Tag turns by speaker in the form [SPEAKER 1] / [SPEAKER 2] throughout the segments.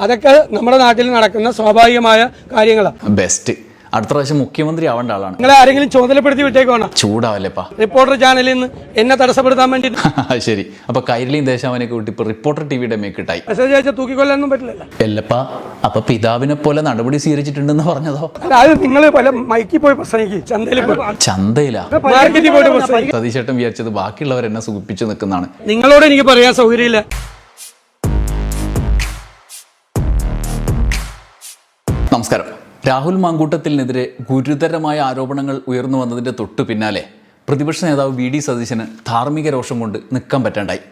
[SPEAKER 1] അതൊക്കെ നമ്മുടെ നാട്ടിൽ നടക്കുന്ന സ്വാഭാവികമായ കാര്യങ്ങളാണ്
[SPEAKER 2] ബെസ്റ്റ് അടുത്ത പ്രാവശ്യം മുഖ്യമന്ത്രി ആവേണ്ട ആളാണ്.
[SPEAKER 1] നിങ്ങളെ ആരെങ്കിലും ചുമതലപ്പെടുത്തി വിട്ടേക്കോണോ
[SPEAKER 2] ചൂടാവല്ലേപ്പാ
[SPEAKER 1] റിപ്പോർട്ടർ ചാനലിൽ നിന്ന് എന്നെ തടസ്സപ്പെടുത്താൻ വേണ്ടി
[SPEAKER 2] ശരി. അപ്പൊ കൈരളിയും ദേശാവനൊക്കെ കൂട്ടി ഇപ്പൊ റിപ്പോർട്ടർ ടിവിയുടെ മേക്കിട്ടായി
[SPEAKER 1] മെസ്സേജ് അയച്ചാൽ തൂക്കിക്കൊല്ലാനൊന്നും പറ്റില്ല
[SPEAKER 2] എല്ലപ്പാ അപ്പൊ പിതാവിനെ പോലെ നടപടി സ്വീകരിച്ചിട്ടുണ്ടെന്ന് പറഞ്ഞതോ?
[SPEAKER 1] അതായത് അത് നിങ്ങൾ പല മൈക്കിൽ പോയി പ്രസംഗിക്കും. ചന്തയിൽ
[SPEAKER 2] ചന്തയിലാ? സതീശേട്ടൻ വിചാരിച്ചത് ബാക്കിയുള്ളവർ എന്നെ സുഖിപ്പിച്ചു നിൽക്കുന്നതാണ്.
[SPEAKER 1] നിങ്ങളോട് എനിക്ക് പറയാൻ സൗകര്യമില്ല.
[SPEAKER 2] നമസ്കാരം. രാഹുൽ മാങ്കൂട്ടത്തിനെതിരെ ഗുരുതരമായ ആരോപണങ്ങൾ ഉയർന്നു വന്നതിന്റെ തൊട്ടു പിന്നാലെ പ്രതിപക്ഷ നേതാവ് വി ഡി സതീശന് ധാർമ്മിക രോഷം കൊണ്ട് നിൽക്കാൻ പറ്റാണ്ടായി.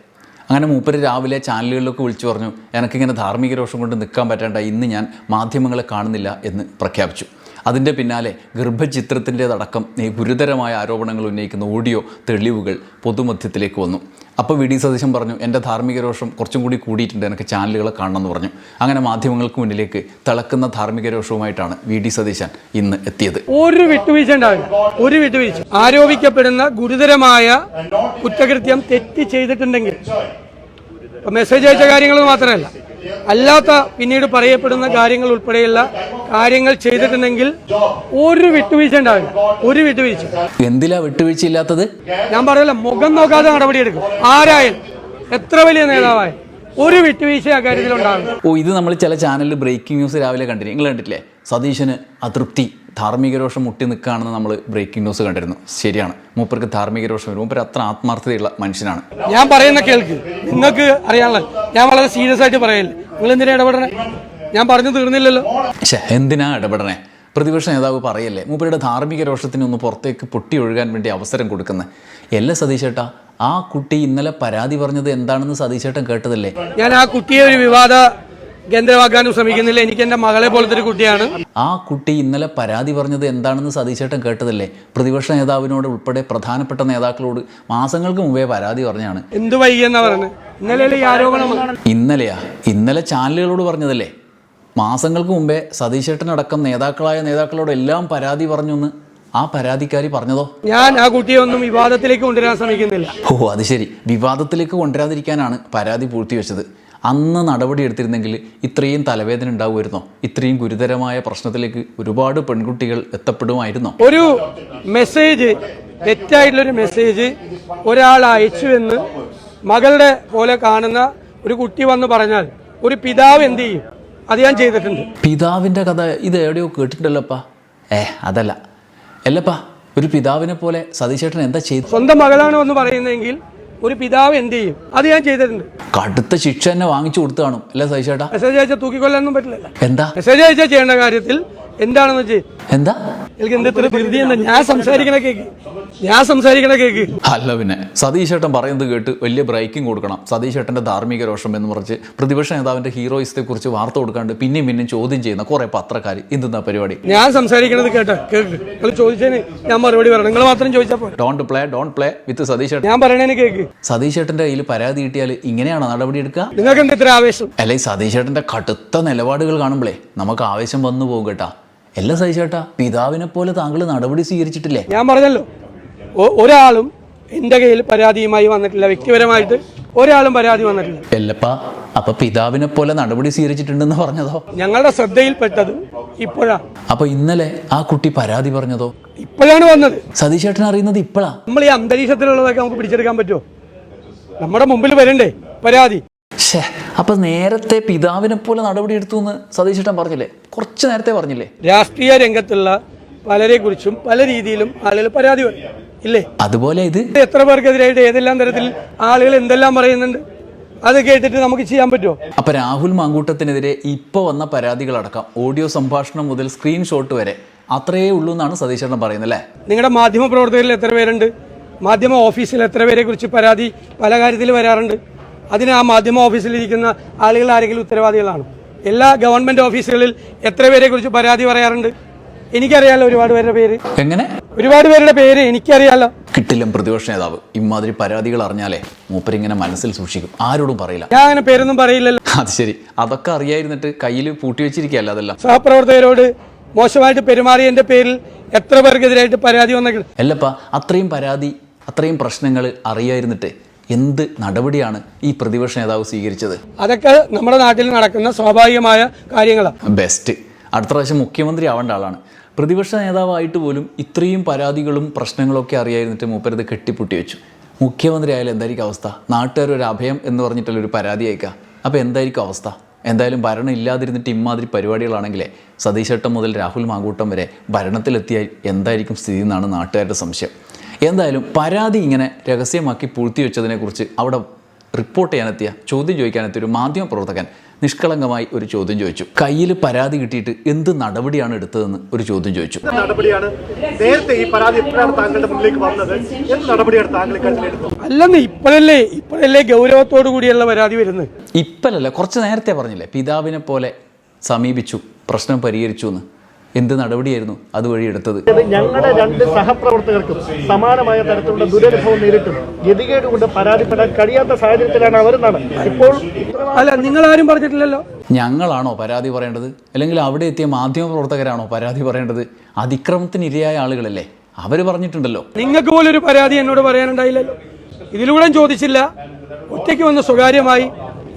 [SPEAKER 2] അങ്ങനെ മൂപ്പര് രാവിലെ ചാനലുകളിലൊക്കെ വിളിച്ചു പറഞ്ഞു എനിക്കിങ്ങനെ ധാർമ്മിക രോഷം കൊണ്ട് നിൽക്കാൻ പറ്റാണ്ടായി ഇന്ന് ഞാൻ മാധ്യമങ്ങളെ കാണുന്നില്ല എന്ന് പ്രഖ്യാപിച്ചു. അതിന്റെ പിന്നാലെ ഗർഭചിത്രത്തിന്റെതടക്കം ഈ ഗുരുതരമായ ആരോപണങ്ങൾ ഉന്നയിക്കുന്ന ഓഡിയോ തെളിവുകൾ പൊതുമധ്യത്തിലേക്ക് വന്നു. അപ്പോൾ വി ഡി സതീശൻ പറഞ്ഞു എന്റെ ധാർമ്മിക രോഷം കുറച്ചും കൂടി കൂടിയിട്ടുണ്ട്. എനിക്ക് ചാനലുകളെ കാണണമെന്ന് പറഞ്ഞു. അങ്ങനെ മാധ്യമങ്ങൾക്ക് മുന്നിലേക്ക് തിളക്കുന്ന ധാർമ്മിക രോഷവുമായിട്ടാണ് വി ഡി സതീശൻ ഇന്ന് എത്തിയത്.
[SPEAKER 1] ഒരു വിട്ടുവീഴ്ച ഉണ്ടാവില്ല ഒരു വിട്ടുവീഴ്ച. ആരോപിക്കപ്പെടുന്ന ഗുരുതരമായ കുറ്റകൃത്യം തെറ്റ് ചെയ്തിട്ടുണ്ടെങ്കിൽ മെസ്സേജ് അയച്ച കാര്യങ്ങൾ മാത്രമല്ല അല്ലാത്ത പിന്നീട് പറയപ്പെടുന്ന കാര്യങ്ങൾ ഉൾപ്പെടെയുള്ള കാര്യങ്ങൾ ചെയ്തിട്ടുണ്ടെങ്കിൽ ഒരു വിട്ടുവീഴ്ച ഉണ്ടാവില്ല. ഒരു വിട്ടുവീഴ്ച.
[SPEAKER 2] എന്തിലാ വിട്ടുവീഴ്ച ഇല്ലാത്തത്?
[SPEAKER 1] ഞാൻ പറയല്ല മുഖം നോക്കാതെ നടപടിയെടുക്കും ആരായാലും? എത്ര വലിയ നേതാവായി ഒരു വിട്ടുവീഴ്ച അക്കാര്യത്തിൽ ഉണ്ടാവില്ല.
[SPEAKER 2] ഓ ഇത് നമ്മൾ ചില ചാനലിൽ ബ്രേക്കിംഗ് ന്യൂസ് രാവിലെ കണ്ടില്ലേ? നിങ്ങൾ കണ്ടിട്ടില്ലേ? സതീശന് അതൃപ്തി. ധാർമ്മിക രോഷം മുട്ടി നിൽക്കുകയാണെന്ന് നമ്മൾ ബ്രേക്കിംഗ് ന്യൂസ് കണ്ടിരുന്നു. ശരിയാണ്. മൂപ്പർക്ക് ധാർമ്മിക രോഷം വരും. മൂപ്പർ അത്ര ആത്മാർത്ഥതയുള്ള മനുഷ്യനാണ്.
[SPEAKER 1] ഞാൻ പറയുന്ന കേൾക്ക്. നിങ്ങൾക്ക് അറിയാനുള്ള ഞാൻ വളരെ സീരിയസ് ആയിട്ട് പറയല്ലേ നിങ്ങൾ എന്തിനാ ഇടപെടണേ? ഞാൻ പറഞ്ഞു തീർന്നില്ലല്ലോ.
[SPEAKER 2] പക്ഷേ എന്തിനാ ഇടപെടണേ? പ്രതിപക്ഷ നേതാവ് പറയല്ലേ മൂപ്പരുടെ ധാർമ്മിക രോഷത്തിന് ഒന്ന് പുറത്തേക്ക് പൊട്ടി ഒഴുകാൻ വേണ്ടി അവസരം കൊടുക്കുന്നത് എല്ലാ സതീശേട്ടാ ആ കുട്ടി ഇന്നലെ പരാതി പറഞ്ഞത് എന്താണെന്ന് സതീശേട്ടൻ കേട്ടതല്ലേ?
[SPEAKER 1] ഞാൻ ആ കുട്ടിയെ ഒരു വിവാദ കേന്ദ്രമാക്കാനും ശ്രമിക്കുന്നില്ല. എനിക്ക് എന്റെ മകളെ പോലത്തെ ഒരു കുട്ടിയാണ്.
[SPEAKER 2] ആ കുട്ടി ഇന്നലെ പരാതി പറഞ്ഞത് എന്താണെന്ന് സതീശേട്ടൻ കേട്ടതല്ലേ? പ്രതിപക്ഷ നേതാവിനോട് ഉൾപ്പെടെ പ്രധാനപ്പെട്ട നേതാക്കളോട് മാസങ്ങൾക്ക് മുമ്പേ പരാതി പറഞ്ഞാണ്.
[SPEAKER 1] എന്ത് വൈകിയെന്നാ പറഞ്ഞത് ഇന്നലെ
[SPEAKER 2] ഇന്നലെയാ? ഇന്നലെ ചാനലുകളോട് പറഞ്ഞതല്ലേ? മാസങ്ങൾക്ക് മുമ്പേ സതീശേട്ടനടക്കം നേതാക്കളായ നേതാക്കളോട് എല്ലാം പരാതി പറഞ്ഞു എന്ന് ആ പരാതിക്കാരി പറഞ്ഞതോ?
[SPEAKER 1] ഞാൻ ആ കുട്ടിയെ ഒന്നും വിവാദത്തിലേക്ക് കൊണ്ടുവരാൻ ശ്രമിക്കുന്നില്ല.
[SPEAKER 2] ഓ അത് ശരി. വിവാദത്തിലേക്ക് കൊണ്ടുവരാതിരിക്കാനാണ് പരാതി പൂഴ്ത്തിവെച്ചത്. അന്ന് നടപടി എടുത്തിരുന്നെങ്കിൽ ഇത്രയും തലവേദന ഉണ്ടാവുമായിരുന്നോ? ഇത്രയും ഗുരുതരമായ പ്രശ്നത്തിലേക്ക് ഒരുപാട് പെൺകുട്ടികൾ എത്തപ്പെടുമായിരുന്നോ?
[SPEAKER 1] ഒരു മെസ്സേജ് തെറ്റായിട്ടുള്ളൊരു മെസ്സേജ് ഒരാൾ അയച്ചു എന്ന് മകളുടെ പോലെ കാണുന്ന ഒരു കുട്ടി വന്ന് പറഞ്ഞാൽ ഒരു പിതാവ് എന്ത് ചെയ്യും? അത് ഞാൻ ചെയ്തിട്ടുണ്ട്.
[SPEAKER 2] പിതാവിന്റെ കഥ ഇത് എവിടെയോ കേട്ടിട്ടുണ്ടല്ലോപ്പാ? ഏ അതല്ല. അല്ലപ്പാ ഒരു പിതാവിനെ പോലെ സതീശേട്ടൻ എന്താ ചെയ്തു
[SPEAKER 1] സ്വന്തം മകളാണോ എന്ന് പറയുന്നതെങ്കിൽ ഒരു പിതാവ് എന്ത് ചെയ്യും? അത് ഞാൻ ചെയ്തിട്ടുണ്ട്.
[SPEAKER 2] കടുത്ത ശിക്ഷ തന്നെ വാങ്ങിച്ചു കൊടുത്തു കാണും. അല്ലേ സഹിച്ചേട്ടാ?
[SPEAKER 1] മെസ്സേജ് അയച്ചാൽ തൂക്കിക്കൊല്ലാനൊന്നും പറ്റില്ല
[SPEAKER 2] എന്താ?
[SPEAKER 1] മെസ്സേജ് അയച്ചാൽ ചെയ്യേണ്ട കാര്യത്തിൽ എന്താണെന്ന് വെച്ച്
[SPEAKER 2] എന്താ?
[SPEAKER 1] ഞാൻ സംസാരിക്കണ കേക്ക്. ഞാൻ സംസാരിക്കണ കേക്ക്.
[SPEAKER 2] അല്ല പിന്നെ സതീശേട്ടൻ പറയുന്നത് കേട്ട് വലിയ ബ്രേക്കിംഗ് കൊടുക്കണം. സതീശേട്ടന്റെ ധാർമ്മിക രോഷം എന്ന് പറഞ്ഞ് പ്രതിപക്ഷ നേതാവിന്റെ ഹീറോയിസത്തെ കുറിച്ച് വാർത്ത കൊടുക്കാണ്ട് പിന്നെയും പിന്നെയും ചോദ്യം ചെയ്യുന്ന കുറെ പത്രക്കാർ എന്തെന്നാ പരിപാടി?
[SPEAKER 1] ഞാൻ സംസാരിക്കണത് കേട്ടോ. കേക്ക്. ചോദിച്ചതിന് ഞാൻ മറുപടി പറയണം. നിങ്ങൾ മാത്രം ചോദിച്ചാൽ
[SPEAKER 2] don't play don't play with സതീശേട്ടൻ
[SPEAKER 1] ഞാൻ കേക്ക്.
[SPEAKER 2] സതീശേട്ടന്റെ കയ്യിൽ പരാതി കിട്ടിയാൽ ഇങ്ങനെയാണ് നടപടി എടുക്കുക?
[SPEAKER 1] നിങ്ങൾക്ക് എന്താ ഇത്ര ആവേശം?
[SPEAKER 2] അല്ലെ സതീശേട്ടന്റെ കടുത്ത നിലപാടുകൾ കാണുമ്പോഴേ നമുക്ക് ആവേശം വന്നു പോകും കേട്ടാ. എല്ലാ സഹിച്ചേട്ടാ. പിതാവിനെ പോലെ താങ്കൾ നടപടി സ്വീകരിച്ചിട്ടില്ലേ?
[SPEAKER 1] ഞാൻ പറഞ്ഞല്ലോ. ഒരാളും എന്റെ കയ്യിൽ പരാതിയുമായി വന്നിട്ടില്ല. വ്യക്തിപരമായിട്ട് ഒരാളും പരാതി വന്നിട്ടില്ല.
[SPEAKER 2] എല്ലപ്പാ അപ്പൊ പിതാവിനെ പോലെ നടപടി സ്വീകരിച്ചിട്ടുണ്ടെന്ന് പറഞ്ഞതോ?
[SPEAKER 1] ഞങ്ങളുടെ ശ്രദ്ധയിൽപ്പെട്ടത് ഇപ്പോഴാ.
[SPEAKER 2] അപ്പൊ ഇന്നലെ ആ കുട്ടി പരാതി പറഞ്ഞതോ?
[SPEAKER 1] ഇപ്പോഴാണ് വന്നത്.
[SPEAKER 2] സതീശേട്ടൻ അറിയുന്നത് ഇപ്പോഴാ
[SPEAKER 1] നമ്മൾ ഈ അന്തരീക്ഷത്തിലുള്ളതൊക്കെ നമുക്ക് പിടിച്ചെടുക്കാൻ പറ്റുമോ? നമ്മുടെ മുമ്പിൽ വരണ്ടേ? പരാതി.
[SPEAKER 2] ഷേ അപ്പൊ നേരത്തെ പിതാവിനെ പോലെ നടപടി എടുത്തു എന്ന് സതീശേട്ടൻ പറഞ്ഞില്ലേ? കുറച്ച് നേരത്തെ പറഞ്ഞില്ലേ?
[SPEAKER 1] രാഷ്ട്രീയ രംഗത്തുള്ള പലരെ കുറിച്ചും പല രീതിയിലും ആളുകൾ പരാതി ഇല്ലേ?
[SPEAKER 2] അതുപോലെ ഇത്
[SPEAKER 1] ഇത് എത്ര പേർക്കെതിരായിട്ട് ഏതെല്ലാം തരത്തിൽ ആളുകൾ എന്തെല്ലാം പറയുന്നുണ്ട്? അത് കേട്ടിട്ട് നമുക്ക് ചെയ്യാൻ പറ്റുമോ?
[SPEAKER 2] അപ്പൊ രാഹുൽ മാങ്കൂട്ടത്തിനെതിരെ ഇപ്പൊ വന്ന പരാതികളടക്കം ഓഡിയോ സംഭാഷണം മുതൽ സ്ക്രീൻഷോട്ട് വരെ അത്രയേ ഉള്ളൂ എന്നാണ് സതീശേട്ടൻ പറയുന്നത് അല്ലേ?
[SPEAKER 1] നിങ്ങളുടെ മാധ്യമ പ്രവർത്തകരിൽ എത്ര പേരുണ്ട്? മാധ്യമ ഓഫീസിൽ എത്ര പേരെ കുറിച്ച് പരാതി പല കാര്യത്തിൽ വരാറുണ്ട്? അതിന് ആ മാധ്യമ ഓഫീസിലിരിക്കുന്ന ആളുകൾ ആരെങ്കിലും ഉത്തരവാദികളാണ്? എല്ലാ ഗവൺമെന്റ് ഓഫീസുകളിൽ എത്ര പേരെ കുറിച്ച് പരാതി പറയാറുണ്ട്? എനിക്കറിയാലോ ഒരുപാട് പേരുടെ പേര്.
[SPEAKER 2] എങ്ങനെ?
[SPEAKER 1] ഒരുപാട് പേരുടെ പേര് എനിക്കറിയാലോ.
[SPEAKER 2] കിട്ടില്ലും പ്രതിപക്ഷ നേതാവ്. ഇമാതിരി പരാതികൾ അറിഞ്ഞാലേ മൂപ്പരിങ്ങനെ മനസ്സിൽ സൂക്ഷിക്കും. ആരോടും പറയില്ല.
[SPEAKER 1] ഞാൻ അങ്ങനെ പേരൊന്നും പറയില്ലല്ലോ.
[SPEAKER 2] അത് ശരി. അതൊക്കെ അറിയായിരുന്നിട്ട് കയ്യിൽ പൂട്ടി വെച്ചിരിക്കുകയല്ല അതെല്ലാം
[SPEAKER 1] സഹപ്രവർത്തകരോട് മോശമായിട്ട് പെരുമാറിയതിന്റെ പേരിൽ എത്ര പേർക്കെതിരായിട്ട് പരാതി വന്നേക്കണം
[SPEAKER 2] അല്ലപ്പാ അത്രയും പരാതി അത്രയും പ്രശ്നങ്ങൾ അറിയായിരുന്നിട്ട് എന്ത് നടപടിയാണ് ഈ പ്രതിപക്ഷ നേതാവ് സ്വീകരിച്ചത്?
[SPEAKER 1] അതൊക്കെ നമ്മുടെ നാട്ടിൽ നടക്കുന്ന സ്വാഭാവികമായ കാര്യങ്ങളാണ്
[SPEAKER 2] ബെസ്റ്റ് അടുത്ത പ്രാവശ്യം മുഖ്യമന്ത്രി ആവേണ്ട ആളാണ്. പ്രതിപക്ഷ നേതാവായിട്ട് പോലും ഇത്രയും പരാതികളും പ്രശ്നങ്ങളൊക്കെ അറിയായിരുന്നിട്ട് മൂപ്പരത് കെട്ടിപ്പൂട്ടി വെച്ചു. മുഖ്യമന്ത്രി ആയാലും എന്തായിരിക്കും അവസ്ഥ? നാട്ടുകാർ ഒരു അഭയം എന്ന് പറഞ്ഞിട്ടുള്ള ഒരു പരാതി അയക്കുക അപ്പോൾ എന്തായിരിക്കും അവസ്ഥ? എന്തായാലും ഭരണം ഇല്ലാതിരുന്നിട്ട് ഇമാതിരി പരിപാടികളാണെങ്കിലേ സതീശേട്ടം മുതൽ രാഹുൽ മാങ്കൂട്ടം വരെ ഭരണത്തിലെത്തിയാൽ എന്തായിരിക്കും സ്ഥിതി എന്നാണ് നാട്ടുകാരുടെ സംശയം. എന്തായാലും പരാതി ഇങ്ങനെ രഹസ്യമാക്കി പൂഴ്ത്തി വെച്ചതിനെക്കുറിച്ച് അവിടെ റിപ്പോർട്ട് ചെയ്യാനെത്തിയ ചോദ്യം ചോദിക്കാനെത്തിയ ഒരു മാധ്യമ പ്രവർത്തകൻ നിഷ്കളങ്കമായി ഒരു ചോദ്യം ചോദിച്ചു. കയ്യിൽ പരാതി കിട്ടിയിട്ട് എന്ത് നടപടിയാണ് എടുത്തതെന്ന് ഒരു ചോദ്യം ചോദിച്ചു.
[SPEAKER 3] നടപടിയാണ് നേരത്തെ ഈ പരാതി എപ്പോഴാണ് താങ്കളുടെ മുന്നിലേക്ക് വന്നത്? എന്ത് നടപടിയാണ് താങ്കൾ
[SPEAKER 1] അല്ലെന്ന് ഇപ്പോഴല്ലേ ഇപ്പോഴല്ലേ ഗൗരവത്തോടു കൂടിയുള്ള പരാതി വരുന്നത്?
[SPEAKER 2] ഇപ്പോഴല്ലേ കുറച്ച് നേരത്തെ പറഞ്ഞില്ലേ പിതാവിനെ പോലെ സമീപിച്ചു പ്രശ്നം പരിഹരിച്ചു എന്ന്. എന്ത് നടപടിയായിരുന്നു അതുവഴി എടുത്തത്?
[SPEAKER 3] ഞങ്ങളുടെ രണ്ട് സഹപ്രവർത്തകർക്കും സമാനമായ തരത്തിലുള്ള ദുരനുഭവം നേരിട്ടും. ഗതികേട് കൊണ്ട് പരാതിപ്പെടാൻ കഴിയാത്ത സാഹചര്യത്തിലാണ് അവർ ഇപ്പോൾ
[SPEAKER 1] അല്ല നിങ്ങൾ ആരും പറഞ്ഞിട്ടില്ലല്ലോ?
[SPEAKER 2] ഞങ്ങളാണോ പരാതി പറയേണ്ടത്? അല്ലെങ്കിൽ അവിടെ എത്തിയ മാധ്യമ പ്രവർത്തകരാണോ പരാതി പറയേണ്ടത്? അതിക്രമത്തിന് ഇരയായ ആളുകളല്ലേ? അവർ പറഞ്ഞിട്ടുണ്ടല്ലോ.
[SPEAKER 1] നിങ്ങൾക്ക് പോലും ഒരു പരാതി എന്നോട് പറയാനുണ്ടായില്ലല്ലോ. ഇതിലൂടെ ചോദിച്ചില്ല. ഒറ്റയ്ക്ക് വന്ന് സ്വകാര്യമായി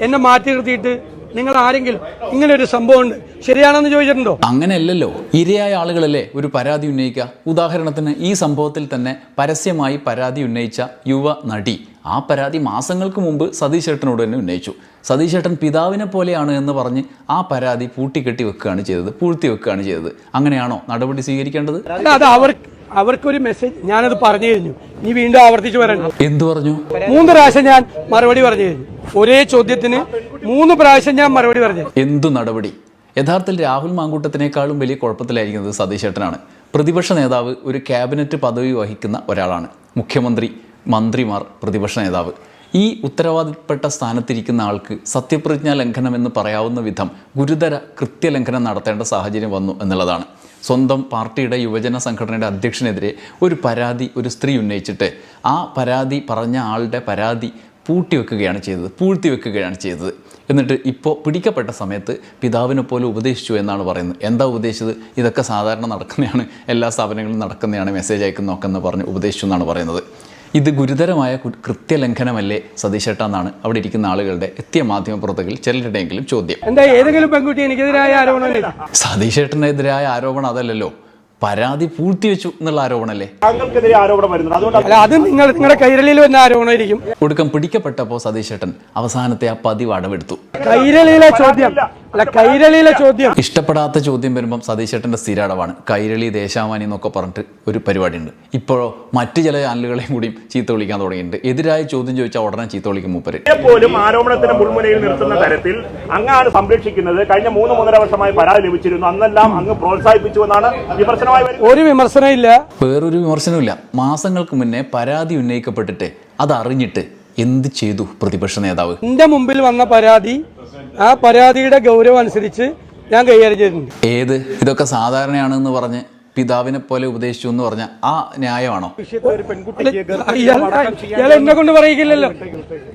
[SPEAKER 1] എന്നെ മാറ്റി നിർത്തിയിട്ട് നിങ്ങൾ ആരെങ്കിലും ഇങ്ങനെ ഒരു സംഭവം ഉണ്ട് ശരിയാണെന്ന് ചോദിച്ചിട്ടുണ്ടോ?
[SPEAKER 2] അങ്ങനെയല്ലല്ലോ. ഇരയായ ആളുകളല്ലേ ഒരു പരാതി ഉന്നയിക്കുക? ഉദാഹരണത്തിന് ഈ സംഭവത്തിൽ തന്നെ പരസ്യമായി പരാതി ഉന്നയിച്ച യുവ നടി. ആ പരാതി മാസങ്ങൾക്ക് മുമ്പ് സതീശേട്ടനോട് തന്നെ ഉന്നയിച്ചു. സതീശേട്ടൻ പിതാവിനെ പോലെയാണ് എന്ന് പറഞ്ഞ് ആ പരാതി പൂട്ടിക്കെട്ടി വെക്കുകയാണ് ചെയ്തത് പൂഴ്ത്തി വെക്കുകയാണ് ചെയ്തത്. അങ്ങനെയാണോ നടപടി സ്വീകരിക്കേണ്ടത്?
[SPEAKER 1] അത് അവർ അവർക്കൊരു മെസ്സേജ് ഞാനത് പറഞ്ഞു കഴിഞ്ഞു. ഇനി വീണ്ടും ആവർത്തിച്ചു വരണം
[SPEAKER 2] എന്തു പറഞ്ഞു?
[SPEAKER 1] മൂന്ന് പ്രാവശ്യം ഞാൻ മറുപടി പറഞ്ഞു കഴിഞ്ഞു. ഒരേ ചോദ്യത്തിന് മൂന്ന് പ്രാവശ്യം ഞാൻ മറുപടി പറഞ്ഞു.
[SPEAKER 2] എന്തു നടപടി? യഥാർത്ഥത്തിൽ രാഹുൽ മാങ്കൂട്ടത്തിനേക്കാളും വലിയ കുഴപ്പത്തിലായിരിക്കുന്നത് സതീശേട്ടനാണ് പ്രതിപക്ഷ നേതാവ് ഒരു ക്യാബിനറ്റ് പദവി വഹിക്കുന്ന ഒരാളാണ്. മുഖ്യമന്ത്രി മന്ത്രിമാർ പ്രതിപക്ഷ നേതാവ്. ഈ ഉത്തരവാദിപ്പെട്ട സ്ഥാനത്തിരിക്കുന്ന ആൾക്ക് സത്യപ്രതിജ്ഞാ ലംഘനം എന്ന് പറയാവുന്ന വിധം ഗുരുതര കൃത്യലംഘനം നടത്തേണ്ട സാഹചര്യം വന്നു എന്നുള്ളതാണ്. സ്വന്തം പാർട്ടിയുടെ യുവജന സംഘടനയുടെ അധ്യക്ഷനെതിരെ ഒരു പരാതി ഒരു സ്ത്രീ ഉന്നയിച്ചിട്ട് ആ പരാതി പറഞ്ഞ ആളുടെ പരാതി പൂട്ടിവെക്കുകയാണ് ചെയ്തത് പൂഴ്ത്തി വെക്കുകയാണ് ചെയ്തത്. എന്നിട്ട് ഇപ്പോൾ പിടിക്കപ്പെട്ട സമയത്ത് പിതാവിനെ പോലെ ഉപദേശിച്ചു എന്നാണ് പറയുന്നത്. എന്താ ഉപദേശിച്ചത്? ഇതൊക്കെ സാധാരണ നടക്കുന്നതാണ് എല്ലാ സ്ഥാപനങ്ങളും നടക്കുന്നതാണ് മെസ്സേജ് അയക്കുന്നതൊക്കെ എന്ന് പറഞ്ഞ് ഉപദേശിച്ചു എന്നാണ് പറയുന്നത്. ഇത് ഗുരുതരമായ കൃത്യലംഘനമല്ലേ സതീശേട്ട എന്നാണ് അവിടെ ഇരിക്കുന്ന ആളുകളുടെ എത്തിയ മാധ്യമ മാധ്യമപ്രവർത്തകരിൽ ചിലരുടെയെങ്കിലും ചോദ്യം.
[SPEAKER 1] എന്താ ഏതെങ്കിലും പെൺകുട്ടി എനിക്കെതിരായ ആരോപണം
[SPEAKER 2] സതീശേട്ടനെതിരായ ആരോപണം അതല്ലല്ലോ. പരാതി പൂഴ്ത്തിവെച്ചു എന്നുള്ള ആരോപണല്ലേ
[SPEAKER 3] താങ്കൾക്കെതിരെ ആരോപണം വരുന്നത്. അതുകൊണ്ട്
[SPEAKER 1] അല്ല അത് നിങ്ങൾ നിങ്ങളുടെ കൈരളിയിൽ വന്ന ആരോപണമായിരിക്കും.
[SPEAKER 2] ഒടുക്കം പിടിക്കപ്പെട്ടപ്പോൾ സതീശേട്ടൻ അവസാനത്തെ ആ പതിവ് അടവെടുത്തു.
[SPEAKER 1] കൈരളിയിലെ ചോദ്യം. അല്ല കൈരളിയിലെ ചോദ്യം.
[SPEAKER 2] ഇഷ്ടപ്പെടാത്ത ചോദ്യം വരുമ്പം സതീശേട്ടന്റെ സ്ഥിരാടവാണ് കൈരളി ദേശാമാനി എന്നൊക്കെ പറഞ്ഞിട്ട് ഒരു പരിപാടിയുണ്ട്. ഇപ്പോഴോ മറ്റു ചില ചാനലുകളെയും കൂടിയും ചീത്ത വിളിക്കാൻ തുടങ്ങിയിട്ടുണ്ട്. എതിരായ ചോദ്യം ചോദിച്ചാൽ ഉടനെ ചീത്ത വിളിക്കും മൂപ്പര്.
[SPEAKER 3] പോലും ആരോപണത്തിന് മുൾമുനയിൽ നിർത്തുന്ന തരത്തിൽ അങ്ങാണ് സംരക്ഷിക്കുന്നത്. കഴിഞ്ഞ മൂന്ന് മൂന്നര വർഷമായി പരാതി ലഭിച്ചിരുന്നു. അന്നെല്ലാം അങ്ങ് പ്രോത്സാഹിപ്പിച്ചു എന്നാണ് വിമർശനമായി വരുന്നത്.
[SPEAKER 1] ഒരു വിമർശനം ഇല്ല.
[SPEAKER 2] വേറൊരു വിമർശനമില്ല മാസങ്ങൾക്ക് മുന്നേ പരാതി ഉന്നയിക്കപ്പെട്ടിട്ട് അതറിഞ്ഞിട്ട് എന്ത് ചെയ്തു പ്രതിപക്ഷ നേതാവ്?
[SPEAKER 1] എന്റെ മുമ്പിൽ വന്ന പരാതി ആ പരാതിയുടെ ഗൗരവം അനുസരിച്ച് ഞാൻ കൈകാര്യം ചെയ്തിട്ടുണ്ട്.
[SPEAKER 2] ഏത്? ഇതൊക്കെ സാധാരണയാണെന്ന് പറഞ്ഞ് പിതാവിനെ പോലെ ഉപദേശിച്ചു എന്ന് പറഞ്ഞ ആ ന്യായമാണോ?
[SPEAKER 1] ഇയാൾ എന്നെ കൊണ്ട് പറയിക്കില്ലല്ലോ.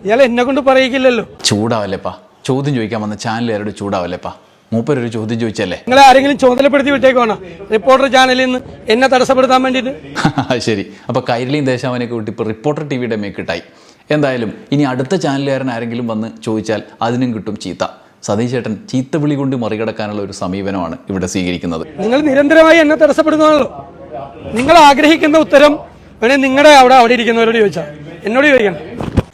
[SPEAKER 1] ഇയാൾ എന്നെ കൊണ്ട് പറയിക്കില്ലല്ലോ.
[SPEAKER 2] ചൂടാവല്ലേപ്പാ? ചോദ്യം ചോദിക്കാൻ വന്ന ചാനലുകാരോട് ചൂടാവല്ലേപ്പാ? മൂപ്പരൊരു ചോദ്യം ചോദിച്ചല്ലേ?
[SPEAKER 1] നിങ്ങളെ ആരെങ്കിലും ചുമതലപ്പെടുത്തി വിട്ടേക്കുവാണോ? റിപ്പോർട്ടർ ചാനലിൽ നിന്ന് എന്നെ തടസ്സപ്പെടുത്താൻ വേണ്ടിയിട്ട്.
[SPEAKER 2] ശരി. അപ്പൊ കൈരളിയും ദേശാവനെ വിട്ട് ഇപ്പൊ റിപ്പോർട്ടർ ടി വിയുടെ മേക്കിട്ടായി. എന്തായാലും ഇനി അടുത്ത ചാനലുകാരൻ ആരെങ്കിലും വന്ന് ചോദിച്ചാൽ അതിനും കിട്ടും ചീത്ത. സതീശ് ചേട്ടൻ ചീത്ത വിളി കൊണ്ട് മറികടക്കാനുള്ള ഒരു സമീപനമാണ് ഇവിടെ സ്വീകരിക്കുന്നത്.
[SPEAKER 1] നിങ്ങൾ നിരന്തരമായി എന്നെ തടസ്സപ്പെടുന്നതാണല്ലോ. നിങ്ങൾ ആഗ്രഹിക്കുന്ന ഉത്തരം വേണേ നിങ്ങളുടെ അവിടെ അവിടെ ഇരിക്കുന്നവരോട് ചോദിച്ചാൽ. എന്നോട് ചോദിക്കണം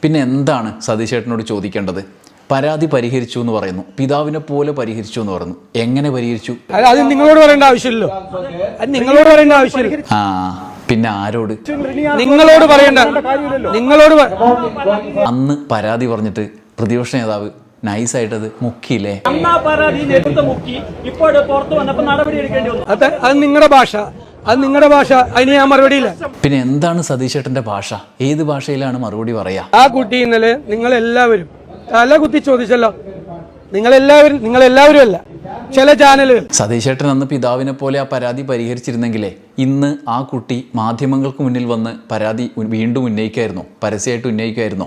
[SPEAKER 2] പിന്നെ എന്താണ് സതീശ് ചേട്ടനോട് ചോദിക്കേണ്ടത്? പരാതി പരിഹരിച്ചു എന്ന് പറയുന്നു. പിതാവിനെ പോലെ പരിഹരിച്ചു എന്ന് പറയുന്നു. എങ്ങനെ പരിഹരിച്ചു?
[SPEAKER 1] അത് അത് നിങ്ങളോട് പറയേണ്ട ആവശ്യമില്ലല്ലോ. അത് നിങ്ങളോട് പറയേണ്ട ആവശ്യമില്ല.
[SPEAKER 2] ആ. പിന്നെ ആരോട്?
[SPEAKER 1] നിങ്ങളോട് പറയണ്ട. നിങ്ങളോട്
[SPEAKER 2] അന്ന് പരാതി പറഞ്ഞിട്ട് പ്രതിപക്ഷ നേതാവ് നൈസായിട്ടത് മുക്കിയില്ലേ?
[SPEAKER 1] അതെ അത് നിങ്ങളുടെ ഭാഷ. അത് നിങ്ങളുടെ ഭാഷ. അതിന് ഞാൻ മറുപടി ഇല്ല.
[SPEAKER 2] പിന്നെ എന്താണ് സതീശേട്ടന്റെ ഭാഷ? ഏത് ഭാഷയിലാണ് മറുപടി പറയാ?
[SPEAKER 1] ആ കുട്ടി ഇന്നലെ നിങ്ങൾ എല്ലാവരും തല കുത്തി ചോദിച്ചല്ലോ. നിങ്ങളെല്ലാവരും നിങ്ങളെല്ലാവരും അല്ല ചില ചാനലുകൾ
[SPEAKER 2] സതീശേട്ടൻ അന്ന് പിതാവിനെ പോലെ ആ പരാതി പരിഹരിച്ചിരുന്നെങ്കിലേ ഇന്ന് ആ കുട്ടി മാധ്യമങ്ങൾക്ക് മുന്നിൽ വന്ന് പരാതി വീണ്ടും ഉന്നയിക്കായിരുന്നു. പരസ്യമായിട്ട് ഉന്നയിക്കായിരുന്നു.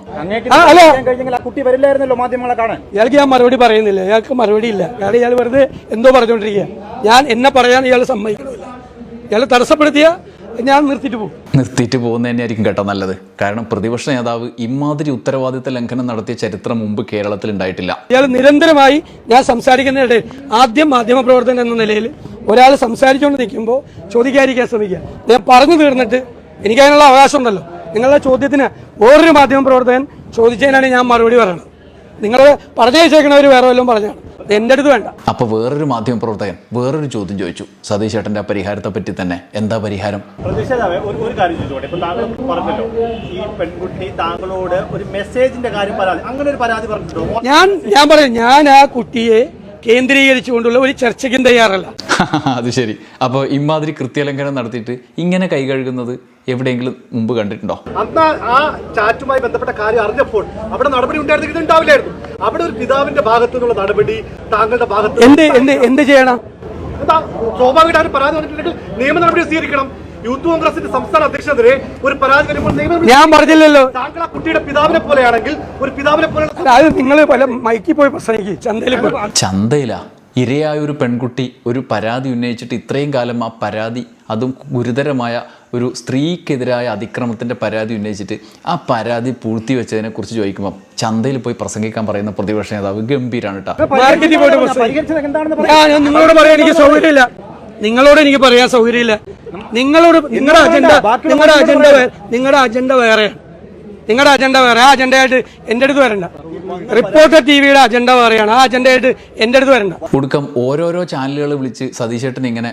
[SPEAKER 1] ഇയാൾക്ക് ഞാൻ മറുപടി പറയുന്നില്ല. ഇയാൾക്ക് മറുപടി ഇല്ല. കാരണം ഇയാൾ വെറുതെ എന്തോ പറഞ്ഞുകൊണ്ടിരിക്കുക ഞാൻ എന്നെ പറയാൻ ഇയാൾ സമ്മതിക്കണമില്ല ഇയാൾ തടസ്സപ്പെടുത്തിയ ഞാൻ നിർത്തിയിട്ട് പോകും.
[SPEAKER 2] നിർത്തിയിട്ട് പോകുന്നത് തന്നെയായിരിക്കും കേട്ടോ നല്ലത്. കാരണം പ്രതിപക്ഷ നേതാവ് ഇമാതിരി ഉത്തരവാദിത്ത ലംഘനം നടത്തിയ ചരിത്രം മുമ്പ് കേരളത്തിൽ ഉണ്ടായിട്ടില്ല.
[SPEAKER 1] ഇയാൾ നിരന്തരമായി ഞാൻ സംസാരിക്കുന്നതിനിടയിൽ ആദ്യം മാധ്യമ പ്രവർത്തകൻ എന്ന നിലയിൽ ഒരാൾ സംസാരിച്ചുകൊണ്ട് നിൽക്കുമ്പോൾ ചോദിക്കാതിരിക്കാൻ ശ്രമിക്കുക. ഞാൻ പറഞ്ഞു തീർന്നിട്ട് എനിക്കതിനുള്ള അവകാശം ഉണ്ടല്ലോ. നിങ്ങളുടെ ചോദ്യത്തിന് വേറൊരു മാധ്യമപ്രവർത്തകൻ ചോദിച്ചതിനാണ് ഞാൻ മറുപടി പറയുന്നത് നിങ്ങൾ പറഞ്ഞു വെച്ചേക്കണവർ വേറെ വല്ലതും പറഞ്ഞാണ്. എന്റെ അടുത്ത് വേണ്ട.
[SPEAKER 2] അപ്പൊ വേറൊരു മാധ്യമ പ്രവർത്തകൻ വേറൊരു ചോദ്യം ചോദിച്ചു. സതീഷ് ഏട്ടന്റെ ആ പരിഹാരത്തെ പറ്റി തന്നെ എന്താ പരിഹാരം?
[SPEAKER 4] പ്രതിഷേധാവേ ഒരു ഒരു കാര്യം ചോദിച്ചോട്ടെ. ഇപ്പൊ താങ്കൾ പറഞ്ഞല്ലോ ഈ പെൺകുട്ടി താങ്കളോട് ഒരു മെസ്സേജിന്റെ കാര്യം പരാതി അങ്ങനെ ഒരു പരാതി പറഞ്ഞിട്ടുണ്ടോ?
[SPEAKER 1] ഞാൻ ഞാൻ പറയാം ഞാൻ ആ കുട്ടിയെ കേന്ദ്രീകരിച്ചുകൊണ്ടുള്ള ഒരു ചർച്ചയ്ക്കും തയ്യാറല്ല.
[SPEAKER 2] അത് ശരി. അപ്പോൾ ഇമാതിരി കൃത്യലംഘനം നടത്തിയിട്ട് ഇങ്ങനെ കൈ കഴുകുന്നത് എവിടെയെങ്കിലും മുമ്പ് കണ്ടിട്ടുണ്ടോ?
[SPEAKER 3] അന്ന് ആ ചാറ്റുമായി ബന്ധപ്പെട്ട കാര്യം അറിഞ്ഞപ്പോൾ അവിടെ നടപടി ഉണ്ടായിരുന്നെങ്കിൽ ഇത് ഉണ്ടാവില്ലായിരുന്നു. അവിടെ ഒരു പിതാവിന്റെ ഭാഗത്തു നിന്നുള്ള നടപടി താങ്കളുടെ ഭാഗത്ത്
[SPEAKER 1] എന്ത് എന്ത് എന്ത് ചെയ്യണം?
[SPEAKER 3] എന്താ സ്വാഭാവികമായിട്ട് പരാതി പറഞ്ഞിട്ടുണ്ടെങ്കിൽ നിയമ നടപടി സ്വീകരിക്കണം. യൂത്ത് കോൺഗ്രസിന്റെ സംസ്ഥാന അധ്യക്ഷനെതിരെ ഒരു പരാതി വരുമ്പോൾ നിയമ
[SPEAKER 1] ഞാൻ പറഞ്ഞില്ലല്ലോ.
[SPEAKER 3] താങ്കൾ ആ കുട്ടിയുടെ പിതാവിനെ പോലെയാണെങ്കിൽ ഒരു പിതാവിനെ പോലെ
[SPEAKER 1] അല്ല, നിങ്ങൾ പല മൈക്കിൽ പോയി പ്രസംഗിക്കും. ചന്തയിൽ
[SPEAKER 2] ചന്തയില? ഇരയായ ഒരു പെൺകുട്ടി ഒരു പരാതി ഉന്നയിച്ചിട്ട് ഇത്രയും കാലം ആ പരാതി അതും ഗുരുതരമായ ഒരു സ്ത്രീക്കെതിരായ അതിക്രമത്തിന്റെ പരാതി ഉന്നയിച്ചിട്ട് ആ പരാതി പൂഴ്ത്തിവെച്ചതിനെ കുറിച്ച് ചോദിക്കുമ്പം ചന്തയിൽ പോയി പ്രസംഗിക്കാൻ പറയുന്ന പ്രതിപക്ഷ നേതാവ് ഗംഭീരാണ്
[SPEAKER 1] പറയാൻ എനിക്ക് സൗകര്യമില്ല. നിങ്ങളോട് എനിക്ക് പറയാൻ സൗകര്യമില്ല. നിങ്ങളോട് നിങ്ങളുടെ അജണ്ട നിങ്ങളുടെ അജണ്ട നിങ്ങളുടെ അജണ്ട വേറെ. നിങ്ങളുടെ അജണ്ട വേറെ. ആ അജണ്ടയായിട്ട് എന്റെ അടുത്ത് വരണ്ട. റിപ്പോർട്ടർ ടി വിയുടെ അജണ്ട വേറെയാണ്. ആ അജണ്ടയായിട്ട് എന്റെ അടുത്ത് വരണ്ട.
[SPEAKER 2] ഒടുക്കം ഓരോരോ ചാനലുകൾ വിളിച്ച് സതീശേട്ടൻ ഇങ്ങനെ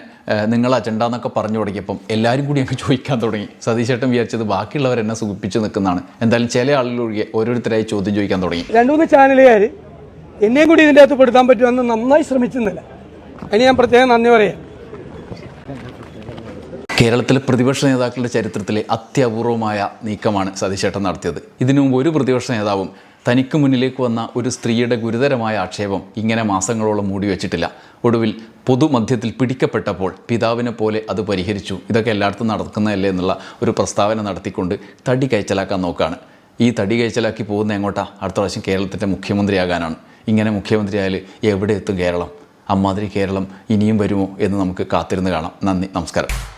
[SPEAKER 2] നിങ്ങൾ അജണ്ട എന്നൊക്കെ പറഞ്ഞു തുടങ്ങിയപ്പം എല്ലാവരും കൂടി അങ്ങ് ചോദിക്കാൻ തുടങ്ങി. സതീശേട്ടൻ വിചാരിച്ചത് ബാക്കിയുള്ളവർ എന്നെ സുഖിപ്പിച്ച് നിൽക്കുന്നതാണ്. എന്തായാലും ചില ആളുകൾ ഒഴികെ ഓരോരുത്തരായി ചോദ്യം ചോദിക്കാൻ തുടങ്ങി.
[SPEAKER 1] രണ്ടു മൂന്ന് ചാനലുകാർ എന്നെയും കൂടി ഇതിന്റെ അകത്ത് പെടുത്താൻ പറ്റുമെന്ന് നന്നായി ശ്രമിച്ചിരുന്നില്ല. അതിന് ഞാൻ പ്രത്യേകം നന്ദി പറയാം.
[SPEAKER 2] കേരളത്തിലെ പ്രതിപക്ഷ നേതാക്കളുടെ ചരിത്രത്തിലെ അത്യപൂർവമായ നീക്കമാണ് സതീശേട്ടൻ നടത്തിയത്. ഇതിനു മുമ്പ് ഒരു പ്രതിപക്ഷ നേതാവും തനിക്ക് മുന്നിലേക്ക് വന്ന ഒരു സ്ത്രീയുടെ ഗുരുതരമായ ആക്ഷേപം ഇങ്ങനെ മാസങ്ങളോളം മൂടി വെച്ചിട്ടില്ല. ഒടുവിൽ പൊതുമധ്യത്തിൽ പിടിക്കപ്പെട്ടപ്പോൾ പിതാവിനെ പോലെ അത് പരിഹരിച്ചു. ഇതൊക്കെ എല്ലായിടത്തും നടക്കുന്നതല്ലേ എന്നുള്ള ഒരു പ്രസ്താവന നടത്തിക്കൊണ്ട് തടി കയച്ചലാക്കാൻ നോക്കുകയാണ് ഈ തടി കയച്ചലാക്കി പോകുന്ന എങ്ങോട്ടാ? അടുത്ത പ്രാവശ്യം കേരളത്തിന്റെ മുഖ്യമന്ത്രിയാകാനാണ്. ഇങ്ങനെ മുഖ്യമന്ത്രിയായാൽ എവിടെ എത്തും കേരളം? അമ്മാതിരി കേരളം ഇനിയും വരുമോ എന്ന് നമുക്ക് കാത്തിരുന്ന് കാണാം. നന്ദി നമസ്കാരം.